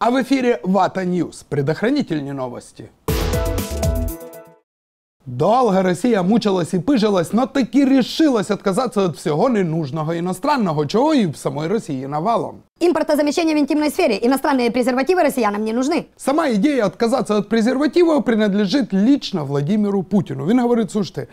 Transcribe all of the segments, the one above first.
А в эфире Вата Ньюс. Предохранительные новости. Долго Росія мучилась і пижилась, но таки решилась отказаться від всього ненужного іностранного, чого і в самой Росії навалом. Импортозамещение в интимной сфере. Иностранные презервативы россиянам не нужны. Сама ідея отказаться від презервативів принадлежить лично Владимиру Путіну. Він говорить, слушайте,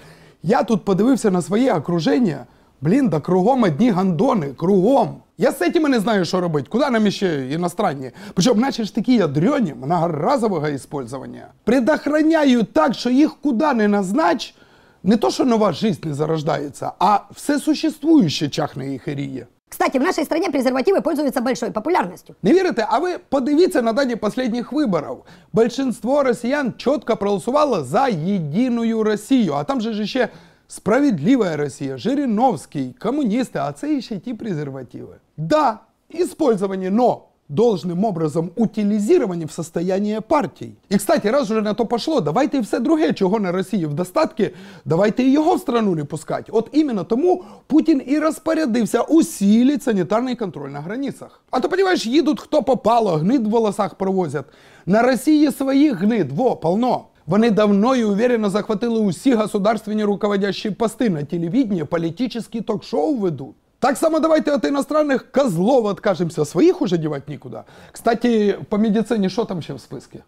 я тут подивився на своє окруження, блін, да кругом одні гандони, кругом. Я з цим не знаю, що робити. Куди нам ще іностранні? Причому, наче ж такі ядрені, многоразового использования. Предохраняють так, що їх куди не назнач, не то, що нова жизнь не зарождається, а все существующе чахне і херіє. Кстати, в нашей стране презервативы пользуются большой популярностью. Не вірите? А ви подивіться на дані останніх виборів. Большинство росіян чітко проголосувало за єдину Росію. А там же ж ще справедлива Росія, Жириновський, комуністи, а це ще й ті презервативи. Да, использование, но должным образом утилизирование в состоянии партій. І, кстати, раз уже на то пошло, давайте і все друге, чого на Росії в достатки, давайте і його в страну не пускать. От іменно тому Путін і розпорядився усилить санітарний контроль на границях. А то, понимаешь, їдуть хто попало, гнид в волосах провозять. На Росії своїх гнид, во, полно. Вони давно і уверенно захватили усі государственні руководящі пости на телевидении, політичні ток-шоу ведуть. Так само давайте от иностранных козлов откажемся, своих уже девать никуда. Кстати, по медицине что там еще в списке?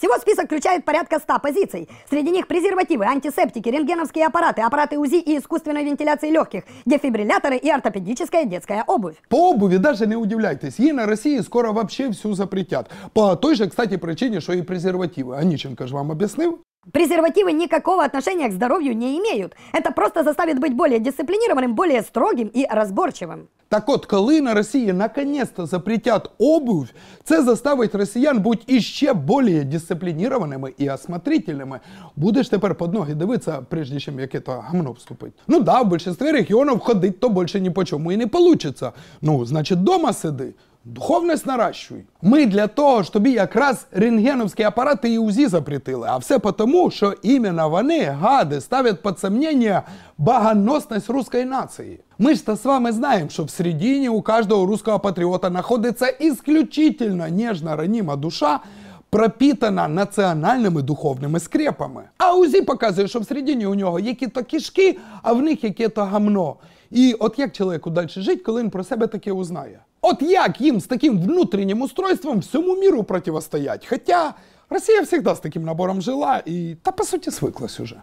Всего список включает порядка 100 позиций. Среди них презервативы, антисептики, рентгеновские аппараты, аппараты УЗИ и искусственной вентиляции легких, дефибрилляторы и ортопедическая детская обувь. По обуви даже не удивляйтесь, ей на России скоро вообще всю запретят. По той же, кстати, причине, что и презервативы. Онищенко же вам объяснил? Презервативы никакого отношения к здоровью не имеют. Это просто заставит быть более дисциплинированным, более строгим и разборчивым. Так от, коли на Росії наконец-то запретять обувь, це заставить росіян бути іще більш дисциплінованими і осмотрительними. Будеш тепер під ноги дивитися, прежде чим яке то гамно вступить. Ну да, в більшості регіонів ходить то більше ні по чому і не получится. Ну, значить, дома сиди. Духовність наращуй. Ми для того, щоб якраз рентгеновські апарати і УЗІ запретили. А все тому, що іменно вони, гади, ставлять під сомнення богоносність русської нації. Мы же с вами знаем, что в середине у каждого русского патриота находится исключительно нежно-ранима душа, пропитана національними духовними скрепами. А УЗІ показує, що всередині у нього які-то кішки, а в них яке-то гамно. І от як чоловіку далі жити, коли він про себе таке узнає? От як їм з таким внутрішнім устройством всьому міру противостоять? Хоча Росія завжди з таким набором жила і та по суті свиклась уже.